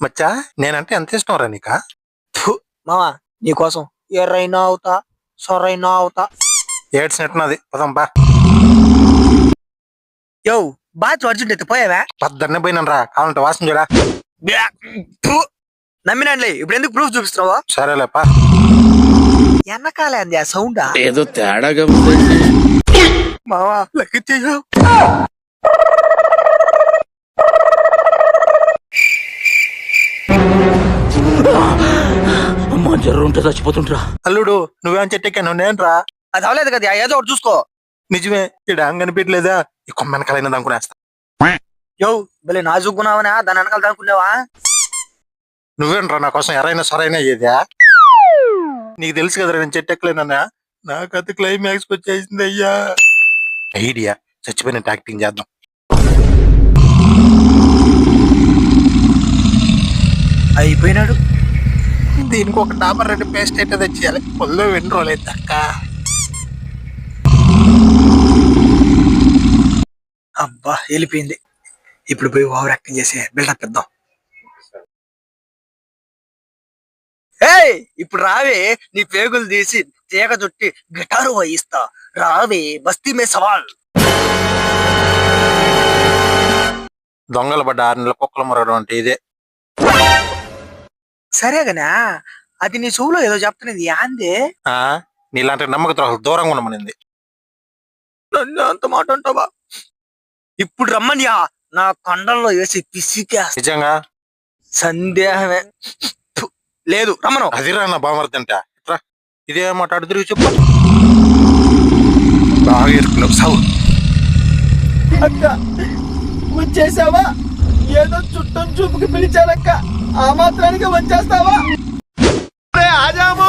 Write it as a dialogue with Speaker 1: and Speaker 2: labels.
Speaker 1: మచ్చా నేనంటే ఎంత ఇష్టం రా నీకా?
Speaker 2: మావా నీకోసం ఎర్రైనా అవుతా సొర్రైనా అవుతా.
Speaker 1: ఏడ్చినట్టున్నది పదం బా.
Speaker 2: యో బాత్ అర్జెంట్ అయితే పోయావా?
Speaker 1: పద్దన్నే పోయినాను రా. కావాలంటే వాసన చూడా.
Speaker 2: నమ్మినానులే ఇప్పుడు ఎందుకు ప్రూఫ్ చూపిస్తున్నావా?
Speaker 1: సరేలేపా
Speaker 2: వెనకాలే అంది ఆ సౌండ్.
Speaker 3: ఏదో తేడాగా
Speaker 2: మావా లెక్క
Speaker 3: అమ్మా జర్ర ఉంటే చచ్చిపోతుంటరా
Speaker 1: అల్లుడు నువ్వేం చెట్టెక్కాను నేనురా.
Speaker 2: అది అవలేదు కదా ఏదో ఒకటి చూసుకో.
Speaker 1: నిజమే ఇక్కడ కనిపించలేదా ఈ కొమ్మ వెనకాలైనా
Speaker 2: యో భలే నాజుకున్నావనా దాని వెనకాల దానుకున్నావా
Speaker 1: నువ్వేంట్రా నా కోసం ఎరైనా సరైన అయ్యేదా నీకు తెలుసు కదరా నేను చెట్టెక్కలేనన్నా నాకు అది క్లైమాక్స్ వచ్చేసింది అయ్యా. ఐడియా చచ్చిపోయిన యాక్టింగ్ చేద్దాం.
Speaker 2: అయిపోయినాడు.
Speaker 1: దీనికి ఒక డాబర్ రెడ్డి పేస్ట్ అయితే తెచ్చేయాలి. పొల్లు ఎన్ని అక్క.
Speaker 2: అబ్బా వెళ్ళిపోయింది. ఇప్పుడు పోయి ఓవర్ యాక్టింగ్ చేసి బిల్డప్ ఇద్దాం. ఏయ్ ఇప్పుడు రావే నీ పేగులు తీసి తీగ చుట్టి గిటారు వాయిస్తా. రావే బస్తీ మే సవాల్.
Speaker 1: దొంగలు పడ్డ ఆరు నెలల కుక్కలు మరగడం అంటే ఇదే.
Speaker 2: సరేగనా అది నీ చెవులో ఏదో చెప్తున్నది యాందే?
Speaker 1: ఆ? నీలాంటి నమ్మక ద్రోహులు దూరంగా ఉండమనింది.
Speaker 2: నన్ను అంత మాట అంటావా? ఇప్పుడు రమ్మనియా నా కొండల్లో వేసి పిసికేస్తా.
Speaker 1: నిజంగా?
Speaker 2: సందేహమే. ఫు, లేదు రమ్మను.
Speaker 1: అదిరా నా బామర్ది అంటే ఇట్రా ఇదే మాట అటు తిరిగి చెప్పు. బాగా ఇరుకున్నావు సావు.
Speaker 4: అక్క వచ్చేసావా? ఏదో చుట్టం చూపుకి పిలిచానక్క ఆ మాత్రానికి వచ్చేస్తావా? ఆజాము!